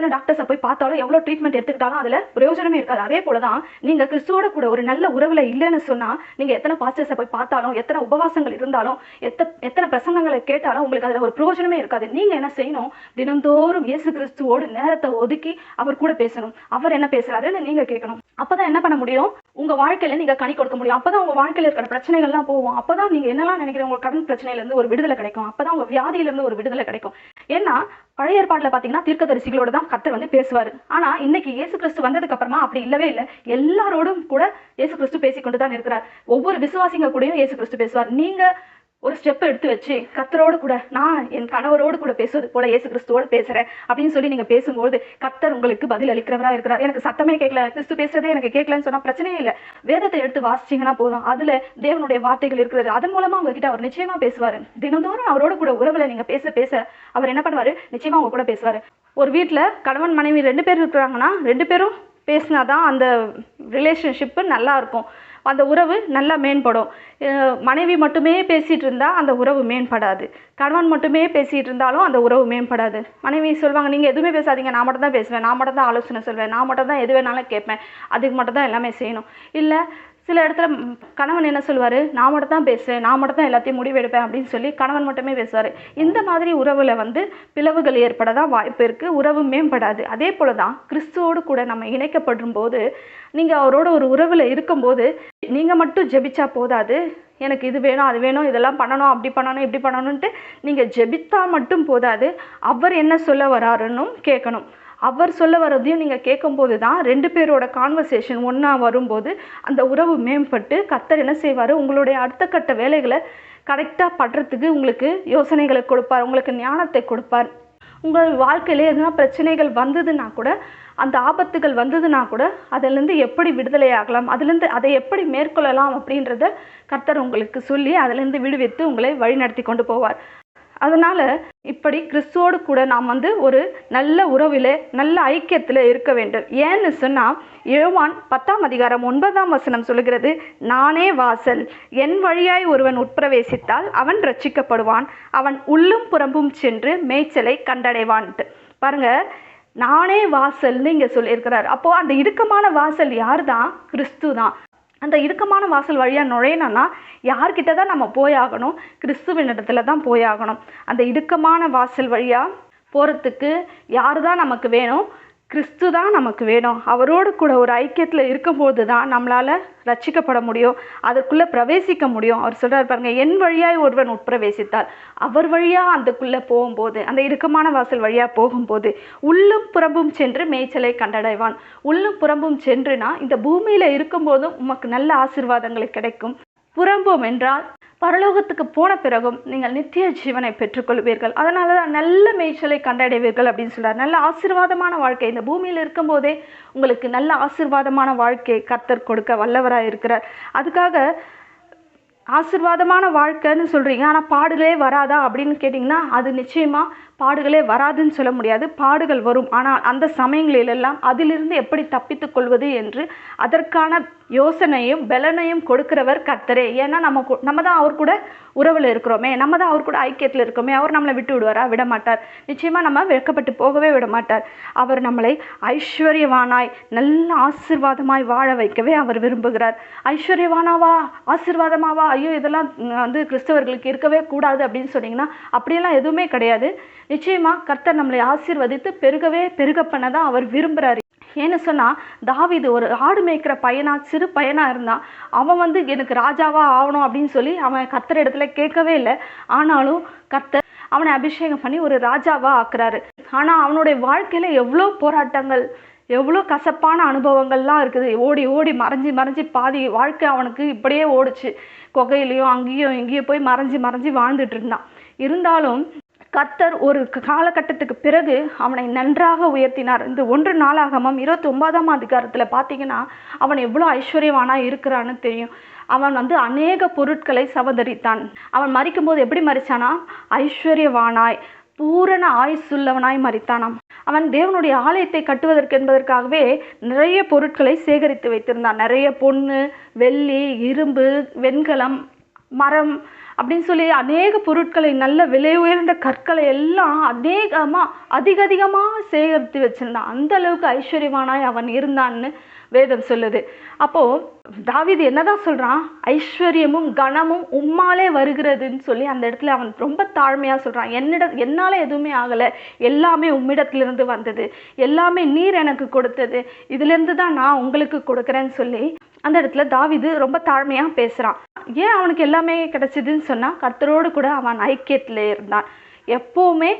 எத்தனை டாக்டர்ஸை போய் பார்த்தாலும் எவ்வளோ ட்ரீட்மெண்ட் எடுத்துக்கிட்டாலும் அதில் பிரயோஜனமே இருக்காது. அதே போல தான் நீங்கள் கிறிஸ்துவோட கூட ஒரு நல்ல உறவில் இல்லைன்னு சொன்னால் நீங்கள் எத்தனை பாஸ்டர்ஸை போய் பார்த்தாலும் எத்தனை உபவாசங்கள் இருந்தாலும் எத்த எத்தனை பிரசங்கங்களை கேட்டாலும் உங்களுக்கு அதில் ஒரு பிரயோஜனமே இருக்காது. நீங்கள் என்ன செய்யணும்? தினந்தோறும் இயேசு கிறிஸ்துவோடு நேரத்தை ஒதுக்கி அவர் கூட பேசணும். அவர் என்ன பேசுறாருன்னு நீங்கள் கேட்கணும். அப்போதான் என்ன பண்ண முடியும்? உங்க வாழ்க்கையில நீங்க கனி கொடுக்க முடியும். அப்பதான் உங்க வாழ்க்கையில இருக்கிற பிரச்சனைகள்லாம் போகும். அப்பதான் நீங்க என்னெல்லாம் நினைக்கிற உங்க கடன் பிரச்சனையில இருந்து ஒரு விடுதலை கிடைக்கும். அப்பதான் உங்க வியாதியில இருந்து ஒரு விடுதலை கிடைக்கும். ஏன்னா பழைய ஏற்பாட்டில் பார்த்தீங்கன்னா தீர்க்கதரிசிகளோட தான் கத்தர் வந்து பேசுவார். ஆனால் இன்னைக்கு இயேசு கிறிஸ்து வந்ததுக்கு அப்புறமா அப்படி இல்லவே இல்லை. எல்லாரோடும் கூட இயேசு கிறிஸ்து பேசிக்கொண்டு தான் இருக்கிறார். ஒவ்வொரு விசுவாசிங்க கூடயும் இயேசு கிறிஸ்து பேசுவார். நீங்கள் ஒரு ஸ்டெப் எடுத்து வச்சு கத்தரோடு கூட நான் என் கணவரோடு கூட பேசுவது போல இயேசு கிறிஸ்துவோடு பேசுறேன் அப்படின்னு சொல்லி நீங்க பேசும்போது கத்தர் உங்களுக்கு பதில் அளிக்கிறவரா இருக்கிறார். எனக்கு சத்தமே கேட்கல. கிறிஸ்து பேசுறதே எனக்கு கேட்கலன்னு சொன்னா பிரச்சனையே இல்லை. வேதத்தை எடுத்து வாசிச்சீங்கன்னா போதும். அதுல தேவனுடைய வார்த்தைகள் இருக்கிறது. அதன் மூலமா உங்ககிட்ட அவர் நிச்சயமா பேசுவாரு. தினந்தோறும் அவரோட கூட உறவுல நீங்க பேச பேச அவர் என்ன பண்ணுவார்? நிச்சயமாக அவங்க கூட பேசுவார். ஒரு வீட்டில் கணவன் மனைவி ரெண்டு பேர் இருக்கிறாங்கன்னா ரெண்டு பேரும் பேசினா தான் அந்த ரிலேஷன்ஷிப்பு நல்லா இருக்கும். அந்த உறவு நல்லா மேம்படும். மனைவி மட்டுமே பேசிகிட்டு இருந்தால் அந்த உறவு மேம்படாது. கணவன் மட்டுமே பேசிகிட்டு இருந்தாலும் அந்த உறவு மேம்படாது. மனைவி சொல்லுவாங்க நீங்கள் எதுவுமே பேசாதீங்க நான் மட்டும் தான் பேசுவேன் நான் மட்டும் தான் ஆலோசனை சொல்வேன் நான் மட்டும் தான் எது வேணாலும் கேட்பேன் அதுக்கு மட்டும் தான் எல்லாமே செய்யணும். இல்லை சில இடத்துல கணவன் என்ன சொல்லுவார் நான் மட்டும் தான் பேசுவேன் நான் மட்டும் தான் எல்லாத்தையும் முடிவெடுப்பேன் அப்படின்னு சொல்லி கணவன் மட்டுமே பேசுவார். இந்த மாதிரி உறவில் வந்து பிளவுகள் ஏற்பட தான் வாய்ப்பு இருக்குது உறவு மேம்படாது. அதே போல தான் கிறிஸ்துவோடு கூட நம்ம இணைக்கப்படும் போது நீங்கள் அவரோட ஒரு உறவில் இருக்கும்போது நீங்கள் மட்டும் ஜெபிச்சா போதாது. எனக்கு இது வேணும் அது வேணும் இதெல்லாம் பண்ணணும் அப்படி பண்ணணும் இப்படி பண்ணணுன்ட்டு நீங்கள் ஜெபித்தா மட்டும் போதாது. அவர் என்ன சொல்ல வராருன்னும் கேட்கணும் அவர் சொல்ல வர்றதையும் நீங்கள் கேட்கும்போது தான் ரெண்டு பேரோட கான்வர்சேஷன் ஒன்றா வரும்போது அந்த உறவு மேம்பட்டு கர்த்தர் என்ன செய்வார்? உங்களுடைய அடுத்த கட்ட வேலைகளை கரெக்டாக படுறதுக்கு உங்களுக்கு யோசனைகளை கொடுப்பார். உங்களுக்கு ஞானத்தை கொடுப்பார். உங்கள் வாழ்க்கையில எதனா பிரச்சனைகள் வந்ததுன்னா கூட அந்த ஆபத்துகள் வந்ததுன்னா கூட அதிலேருந்து எப்படி விடுதலை ஆகலாம்? அதுலேருந்து அதை எப்படி மேற்கொள்ளலாம் அப்படின்றத கர்த்தர் உங்களுக்கு சொல்லி அதிலேருந்து விடுவித்து உங்களை வழிநடத்தி கொண்டு போவார். அதனால் இப்படி கிறிஸ்துவோடு கூட நாம் வந்து ஒரு நல்ல உறவில் நல்ல ஐக்கியத்தில் இருக்க வேண்டும். ஏன்னு சொன்னால் எழுவான் பத்தாம் அதிகாரம் ஒன்பதாம் வசனம் சொல்லுகிறது நானே வாசல் என் வழியாய் ஒருவன் உட்பிரவேசித்தால் அவன் ரட்சிக்கப்படுவான் அவன் உள்ளும் புறம்பும் சென்று மேய்ச்சலை கண்டடைவான்ட்டு. பாருங்க நானே வாசல்னு இங்கே சொல்லியிருக்கிறார். அப்போது அந்த இடுக்கமான வாசல் யார் தான் கிறிஸ்து தான் அந்த இடுக்கமான வாசல் வழியாக நுழையணும்னா யார்கிட்ட தான் நம்ம போயாகணும் கிறிஸ்துவனிடத்தில் தான் போயாகணும் அந்த இடுக்கமான வாசல் வழியாக போகிறதுக்கு யார் தான் நமக்கு வேணும்? கிறிஸ்து தான் நமக்கு வேணும். அவரோடு கூட ஒரு ஐக்கியத்தில் இருக்கும்போது தான் நம்மளால் ரட்சிக்கப்பட முடியும். அதற்குள்ளே பிரவேசிக்க முடியும். அவர் சொல்கிறார் பாருங்கள் என் வழியாய் ஒருவன் உட்பிரவேசித்தால் அவர் வழியாக அதுக்குள்ளே போகும்போது அந்த இறுக்கமான வாசல் வழியாக போகும்போது உள்ளும் புறம்பும் சென்று மேய்ச்சலை கண்டடைவான். உள்ளும் புறம்பும் சென்றுனா இந்த பூமியில் இருக்கும்போதும் உமக்கு நல்ல ஆசிர்வாதங்களை கிடைக்கும். புறம்பும் என்றால் பரலோகத்துக்கு போன பிறகும் நீங்கள் நித்திய ஜீவனை பெற்றுக்கொள்வீர்கள். அதனால தான் நல்ல மேய்ச்சலை கண்டடைவீர்கள் அப்படின்னு சொல்கிறார் நல்ல ஆசீர்வாதமான வாழ்க்கை. இந்த பூமியில் இருக்கும்போதே உங்களுக்கு நல்ல ஆசீர்வாதமான வாழ்க்கை கர்த்தர் கொடுக்க வல்லவராக இருக்கிறார். அதுக்காக ஆசீர்வாதமான வாழ்க்கைன்னு சொல்கிறீங்க ஆனால் பாடுகளே வராதா அப்படின்னு கேட்டிங்கன்னா அது நிச்சயமாக பாடுகளே வராதுன்னு சொல்ல முடியாது. பாடுகள் வரும். ஆனால் அந்த சமயங்களிலெல்லாம் அதிலிருந்து எப்படி தப்பித்துக் கொள்வது என்று அதற்கான யோசனையும் பலனையும் கொடுக்கிறவர் கர்த்தரே. ஏன்னா நம்ம கூ- நம்ம தான் அவர் கூட உறவில் இருக்கிறோமே. நம்ம தான் அவர் கூட ஐக்கியத்தில் இருக்கோமே. அவர் நம்மளை விட்டு விடுவாரா? விட மாட்டார் நிச்சயமாக நம்ம வெட்கப்பட்டு போகவே விட மாட்டார் அவர் நம்மளை ஐஸ்வர்யவானாய் நல்ல ஆசிர்வாதமாய் வாழ வைக்கவே அவர் விரும்புகிறார். ஐஸ்வர்யவானாவா ஆசீர்வாதமாவா ஐயோ இதெல்லாம் வந்து கிறிஸ்தவர்களுக்கு இருக்கவே கூடாது அப்படின்னு சொன்னீங்கன்னா அப்படியெல்லாம் எதுவுமே கிடையாது. நிச்சயமாக கர்த்தர் நம்மளை ஆசிர்வதித்து பெருகவே பெருக பண்ண தான் அவர் விரும்புகிறார் ஏன்னு சொன்னால் தாவிது ஒரு ஆடு மேய்க்கிற பையனாக சிறு பையனாக இருந்தான் அவன் வந்து எனக்கு ராஜாவாக ஆகணும் அப்படின்னு சொல்லி அவன் கத்துற இடத்துல கேட்கவே இல்லை. ஆனாலும் கத்தர் அவனை அபிஷேகம் பண்ணி ஒரு ராஜாவாக ஆக்குறாரு. ஆனால் அவனுடைய வாழ்க்கையில எவ்வளோ போராட்டங்கள் எவ்வளோ கசப்பான அனுபவங்கள்லாம் இருக்குது. ஓடி ஓடி மறைஞ்சி மறைஞ்சி பாதி வாழ்க்கை அவனுக்கு இப்படியே ஓடுச்சு. குகையிலையும் அங்கேயும் இங்கேயும் போய் மறைஞ்சி மறைஞ்சி வாழ்ந்துட்டு இருந்தான். இருந்தாலும் கத்தர் ஒரு க- காலகட்டத்துக்கு பிறகு அவனை நன்றாக உயர்த்தினார். இந்த ஒன்று நாளாகமம் இருபத்தி ஒன்பதாம் அதிகாரத்தில் பார்த்தீங்கன்னா அவன் எவ்வளோ ஐஸ்வர்யவானாக இருக்கிறான்னு தெரியும். அவன் வந்து அநேக பொருட்களை சவதரித்தான். அவன் மறிக்கும்போது எப்படி மறிச்சானா ஐஸ்வர்யவானாய் பூரண ஆயுசுள்ளவனாய் மறித்தானாம் அவன் தேவனுடைய ஆலயத்தை கட்டுவதற்கு என்பதற்காகவே நிறைய பொருட்களை சேகரித்து வைத்திருந்தான். நிறைய பொண்ணு வெள்ளி இரும்பு வெண்கலம் மரம் அப்படின்னு சொல்லி அநேக பொருட்களை நல்ல விலை உயர்ந்த கற்களை எல்லாம் அநேகமாக அதிக அதிகமாக சேகரித்து வச்சுருந்தான். அந்த அளவுக்கு ஐஸ்வர்யவானாய் அவன் இருந்தான்னு வேதம் சொல்லுது. அப்போ என்ன என்னதான் சொல்கிறான் ஐஸ்வர்யமும் கனமும் உம்மாலே வருகிறதுன்னு சொல்லி அந்த இடத்துல அவன் ரொம்ப தாழ்மையாக சொல்கிறான் என்னிட என்னால் எதுவுமே ஆகலை. எல்லாமே உம்மிடத்துலேருந்து வந்தது. எல்லாமே நீர் எனக்கு கொடுத்தது. இதுலேருந்து தான் நான் உங்களுக்கு கொடுக்குறேன்னு சொல்லி அந்த இடத்துல தாவிது ரொம்ப தாழ்மையாக பேசுகிறான் ஏன் அவனுக்கு எல்லாமே கிடச்சிதுன்னு சொன்னால் கர்த்தரோடு கூட அவன் ஐக்கியத்தில் இருந்தான். எப்போவுமே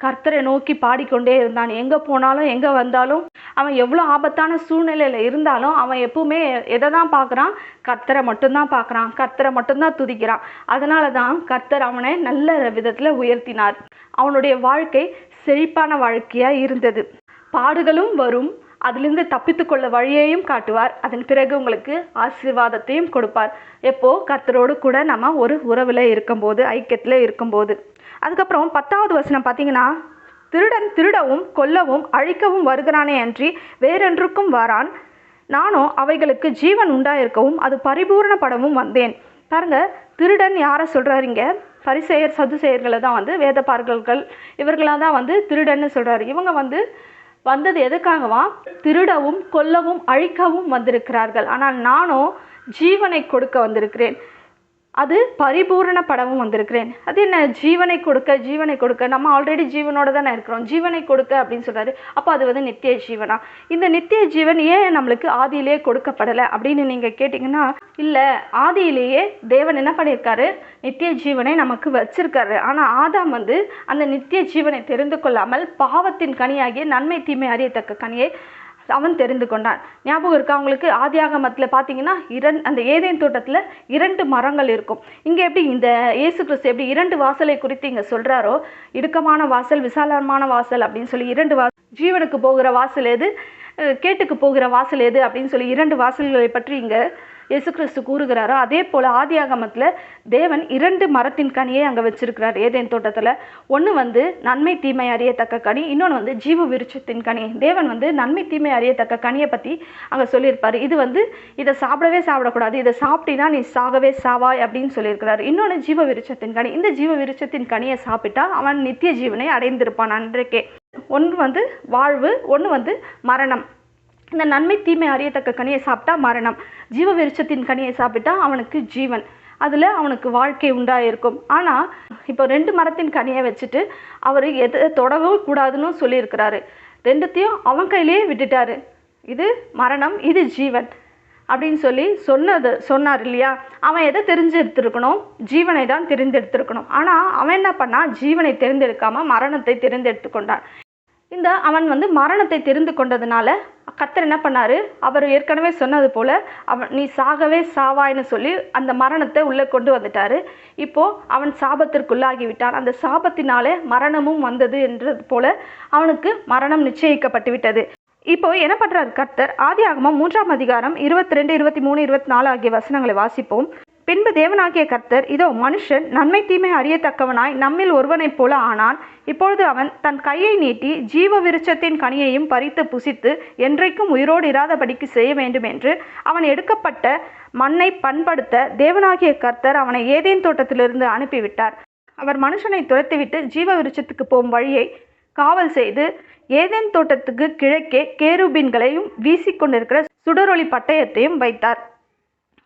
கர்த்தரை நோக்கி பாடிக்கொண்டே இருந்தான். எங்கே போனாலும் எங்கே வந்தாலும் அவன் எவ்வளோ ஆபத்தான சூழ்நிலையில் இருந்தாலும் அவன் எப்பவுமே எதை தான் பார்க்குறான்? கர்த்தரை மட்டும்தான் பார்க்குறான். கர்த்தரை மட்டும்தான் துதிக்கிறான். அதனால தான் கர்த்தர் அவனை நல்ல விதத்தில் உயர்த்தினார். அவனுடைய வாழ்க்கை செழிப்பான வாழ்க்கையாக இருந்தது. பாடுகளும் வரும். அதிலிருந்து தப்பித்துக்கொள்ள வழியையும் காட்டுவார். அதன் பிறகு உங்களுக்கு ஆசீர்வாதத்தையும் கொடுப்பார். எப்போது கர்த்தரோடு கூட நம்ம ஒரு உறவில் இருக்கும்போது ஐக்கியத்தில் இருக்கும்போது. அதுக்கப்புறம் பத்தாவது வசனம் பார்த்தீங்கன்னா திருடன் திருடவும் கொல்லவும் அழிக்கவும் வருகிறானே அன்றி வேறென்றுக்கும் வரான். நானும் அவைகளுக்கு ஜீவன் உண்டாயிருக்கவும் அது பரிபூரணப்படவும் வந்தேன். பாருங்க திருடன் யாரை சொல்கிறாரிங்க பரிசெயர் சதுசெயர்களை தான் வந்து வேத பார்க்கல்கள் இவர்களாக தான் வந்து திருடன்னு சொல்கிறாரு இவங்க வந்து வந்தது எதுக்காகவா? திருடவும் கொல்லவும் அழிக்கவும் வந்திருக்கிறார்கள். ஆனால் நானோ ஜீவனை கொடுக்க வந்திருக்கிறேன். அது பரிபூரணப்படவும் வந்திருக்கிறேன். அது என்ன? ஜீவனை கொடுக்க ஜீவனை கொடுக்க. நம்ம ஆல்ரெடி ஜீவனோட தானே இருக்கிறோம். ஜீவனை கொடுக்க அப்படின்னு சொல்கிறாரு அப்போ அது வந்து நித்திய ஜீவனா? இந்த நித்திய ஜீவன் ஏன் நம்மளுக்கு ஆதியிலேயே கொடுக்கப்படலை அப்படின்னு நீங்கள் கேட்டிங்கன்னா இல்லை ஆதியிலேயே தேவன் என்ன பண்ணியிருக்காரு? நித்திய ஜீவனை நமக்கு வச்சிருக்காரு. ஆனால் ஆதாம் வந்து அந்த நித்திய ஜீவனை தெரிந்து கொள்ளாமல் பாவத்தின் கனியாகிய நன்மை தீமை அறியத்தக்க கனியை அவன் தெரிந்து கொண்டான். ஞாபகம் இருக்கா? அவங்களுக்கு ஆதியாகமத்தில் பார்த்தீங்கன்னா இரண் அந்த ஏதேன் தோட்டத்தில் இரண்டு மரங்கள் இருக்கும். இங்கே எப்படி இந்த இயேசு கிறிஸ்து எப்படி இரண்டு வாசலை குறித்து இங்கே சொல்கிறாரோ இடுக்கமான வாசல் விசாலமான வாசல் அப்படின்னு சொல்லி இரண்டு வா ஜீவனுக்கு போகிற வாசல் எது? கேட்டுக்கு போகிற வாசல் எது? அப்படின்னு சொல்லி இரண்டு வாசல்களை பற்றி இங்கே இயேசு கிறிஸ்து கூறுகிறாரோ அதே போல் ஆதி ஆகமத்தில் தேவன் இரண்டு மரத்தின் கனியை அங்கே வச்சிருக்கிறார். ஏதேன் தோட்டத்தில். ஒன்று வந்து நன்மை தீமை அறியத்தக்க கனி இன்னொன்று வந்து ஜீவ விருட்சத்தின் கனி. தேவன் வந்து நன்மை தீமை அறியத்தக்க கனியை பற்றி அங்கே சொல்லியிருப்பார். இது வந்து இதை சாப்பிடவே சாப்பிடக்கூடாது. இதை சாப்பிட்டீங்கன்னா நீ சாகவே சாவாய் அப்படின்னு சொல்லியிருக்கிறார். இன்னொன்று ஜீவ விருட்சத்தின் கனி. இந்த ஜீவ விருட்சத்தின் கனியை சாப்பிட்டா அவன் நித்திய ஜீவனை அடைந்திருப்பான் அன்றைக்கே. ஒன்று வந்து வாழ்வு ஒன்று வந்து மரணம். இந்த நன்மை தீமை அறியத்தக்க கனியை சாப்பிட்டா மரணம். ஜீவ விருட்சத்தின் கனியை சாப்பிட்டா அவனுக்கு ஜீவன். அதில் அவனுக்கு வாழ்க்கை உண்டாயிருக்கும். ஆனால் இப்போ ரெண்டு மரத்தின் கனியை வச்சுட்டு அவர் எதை தொடவும் கூடாதுன்னு சொல்லியிருக்கிறாரு. ரெண்டுத்தையும் அவன் கையிலேயே விட்டுட்டாரு. இது மரணம் இது ஜீவன். அப்படின்னு சொல்லி சொன்னது சொன்னார் இல்லையா? அவன் எதை தெரிஞ்செடுத்திருக்கணும்? ஜீவனை தான் தெரிந்தெடுத்திருக்கணும். ஆனால் அவன் என்ன பண்ணான் ஜீவனை தெரிந்தெடுக்காமல் மரணத்தை தெரிந்தெடுத்து கொண்டான். இந்த அவன் வந்து மரணத்தை தெரிந்து கொண்டதுனால கத்தர் என்ன பண்ணார்? அவர் ஏற்கனவே சொன்னது போல் அவன் நீ சாகவே சாவாய்னு சொல்லி அந்த மரணத்தை உள்ளே கொண்டு வந்துட்டார். இப்போது அவன் சாபத்திற்குள்ளாகி விட்டான் அந்த சாபத்தினாலே மரணமும் வந்தது என்றது போல அவனுக்கு மரணம் நிச்சயிக்கப்பட்டு விட்டது இப்போ என்ன பண்ணுறார் கர்த்தர்? ஆதியாகமம் மூன்றாம் அதிகாரம் இருபத்தி ரெண்டு இருபத்தி மூணு இருபத்தி நாலு ஆகிய வசனங்களை வாசிப்போம். பின்பு தேவனாகிய கர்த்தர் இதோ மனுஷன் நன்மை தீமை அறியத்தக்கவனாய் நம்மில் ஒருவனைப் போல ஆனான். இப்பொழுது அவன் தன் கையை நீட்டி ஜீவ விருட்சத்தின் கனியையும் பறித்து புசித்து என்றைக்கும் உயிரோடு இராதபடிக்கு செய்ய வேண்டும் என்று அவன் எடுக்கப்பட்ட மண்ணை பண்படுத்த தேவனாகிய கர்த்தர் அவனை ஏதேன் தோட்டத்திலிருந்து அனுப்பிவிட்டார். அவர் மனுஷனை துரத்திவிட்டு ஜீவ விருட்சத்துக்கு போகும் வழியை காவல் செய்து ஏதேன் தோட்டத்துக்கு கிழக்கே கேருபீன்களையும் வீசிக்கொண்டிருக்கிற சுடரொளி பட்டயத்தையும் வைத்தார்.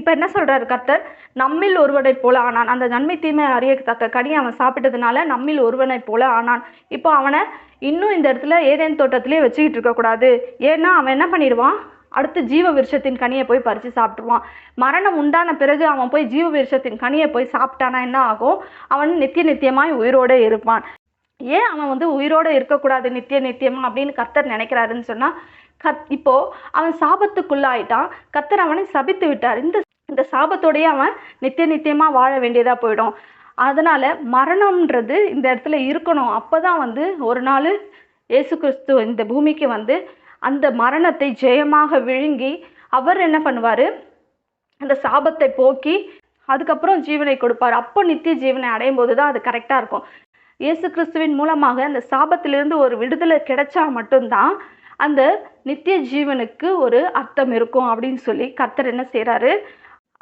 இப்போ என்ன சொல்கிறாரு கர்த்தர்? நம்மில் ஒருவனைப் போல ஆனான். அந்த நன்மை தீமை அறிய தக்க கனியை அவன் சாப்பிட்டதுனால நம்மில் ஒருவனைப் போல ஆனான். இப்போ அவனை இன்னும் இந்த இடத்துல ஏதேன் தோட்டத்திலே வச்சுக்கிட்டு இருக்கக்கூடாது ஏன்னா அவன் என்ன பண்ணிடுவான்? அடுத்து ஜீவ விருஷத்தின் கனியை போய் பறித்து சாப்பிட்ருவான் மரணம் உண்டான பிறகு அவன் போய் ஜீவ விருஷத்தின் கனியை போய் சாப்பிட்டானா என்ன ஆகும்? அவன் நித்திய நித்தியமாய் உயிரோடு இருப்பான். ஏன் அவன் வந்து உயிரோடு இருக்கக்கூடாது நித்திய நித்தியமாக அப்படின்னு கர்த்தர் நினைக்கிறாருன்னு சொன்னால் கத் இப்போ அவன் சாபத்துக்குள்ளாயிட்டான். கர்த்தர் அவனை சபித்து விட்டார். இந்த இந்த சாபத்தோடையே அவன் நித்திய நித்தியமாக வாழ வேண்டியதாக போயிடும். அதனால் மரணம்ன்றது இந்த இடத்துல இருக்கணும். அப்போ தான் வந்து ஒரு நாள் இயேசு கிறிஸ்து இந்த பூமிக்கு வந்து அந்த மரணத்தை ஜெயமாக விழுங்கி அவர் என்ன பண்ணுவார்? அந்த சாபத்தை போக்கி அதுக்கப்புறம் ஜீவனை கொடுப்பார். அப்போ நித்திய ஜீவனை அடையும் போது தான் அது கரெக்டாக இருக்கும். இயேசு கிறிஸ்துவின் மூலமாக அந்த சாபத்திலிருந்து ஒரு விடுதலை கிடைச்சா மட்டும்தான் அந்த நித்திய ஜீவனுக்கு ஒரு அர்த்தம் இருக்கும் அப்படின்னு சொல்லி கர்த்தர் என்ன செய்கிறாரு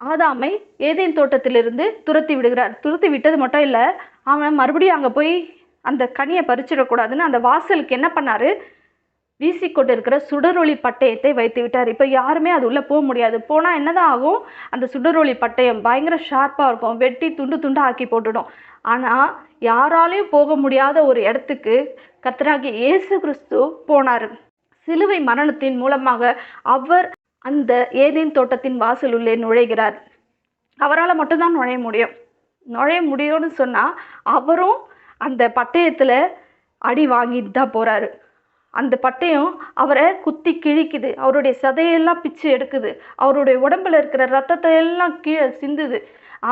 ஆதாமை ஏதேன் தோட்டத்திலிருந்து துரத்தி விடுகிறார். துரத்தி விட்டது மட்டும் இல்லை அவன் மறுபடியும் அங்கே போய் அந்த கனியை பறிச்சிடக்கூடாதுன்னு அந்த வாசலுக்கு என்ன பண்ணார்? வீசிக்கொண்டு இருக்கிற சுடரொளி பட்டயத்தை வைத்து விட்டார். இப்போ யாருமே அது உள்ளே போக முடியாது. போனால் என்னதான் ஆகும்? அந்த சுடரொளி பட்டயம் பயங்கர ஷார்ப்பாக இருக்கும். வெட்டி துண்டு துண்டு ஆக்கி போட்டுடும். ஆனால் யாராலையும் போக முடியாத ஒரு இடத்துக்கு கத்தராகி இயேசு கிறிஸ்து போனார். சிலுவை மரணத்தின் மூலமாக அவர் அந்த ஏதேன் தோட்டத்தின் வாசல் உள்ளே நுழைகிறார். அவரால் மட்டும்தான் நுழைய முடியும். நுழைய முடியும்னு சொன்னால் அவரும் அந்த பட்டயத்தில் அடி வாங்கிட்டு தான் போகிறாரு அந்த பட்டயம் அவரை குத்தி கிழிக்குது. அவருடைய சதையெல்லாம் பிச்சு எடுக்குது. அவருடைய உடம்புல இருக்கிற ரத்தத்தை எல்லாம் கீழே சிந்துது.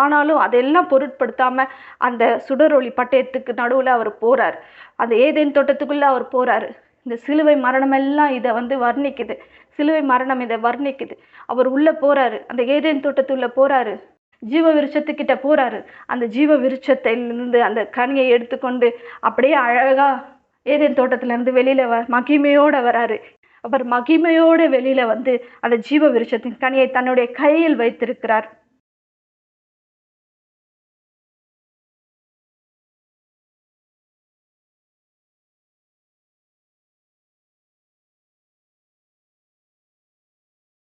ஆனாலும் அதெல்லாம் பொருட்படுத்தாமல் அந்த சுடரொளி பட்டயத்துக்கு நடுவில் அவர் போகிறார் அந்த ஏதேன் தோட்டத்துக்குள்ளே அவர் போகிறாரு இந்த சிலுவை மரணமெல்லாம் இதை வந்து வர்ணிக்குது. சிலுவை மரணம் இதை வர்ணிக்குது. அவர் உள்ளே போகிறாரு அந்த ஏதேன் தோட்டத்துள்ளே போகிறாரு ஜீவ விருட்சத்துக்கிட்ட போகிறாரு அந்த ஜீவ விருட்சத்திலிருந்து அந்த கனியை எடுத்துக்கொண்டு அப்படியே அழகாக ஏதேன் தோட்டத்திலேருந்து வெளியில் வ மகிமையோடு வராரு. அவர் மகிமையோடு வெளியில் வந்து அந்த ஜீவ விருட்சத்தின் கனியை தன்னுடைய கையில் வைத்திருக்கிறார்.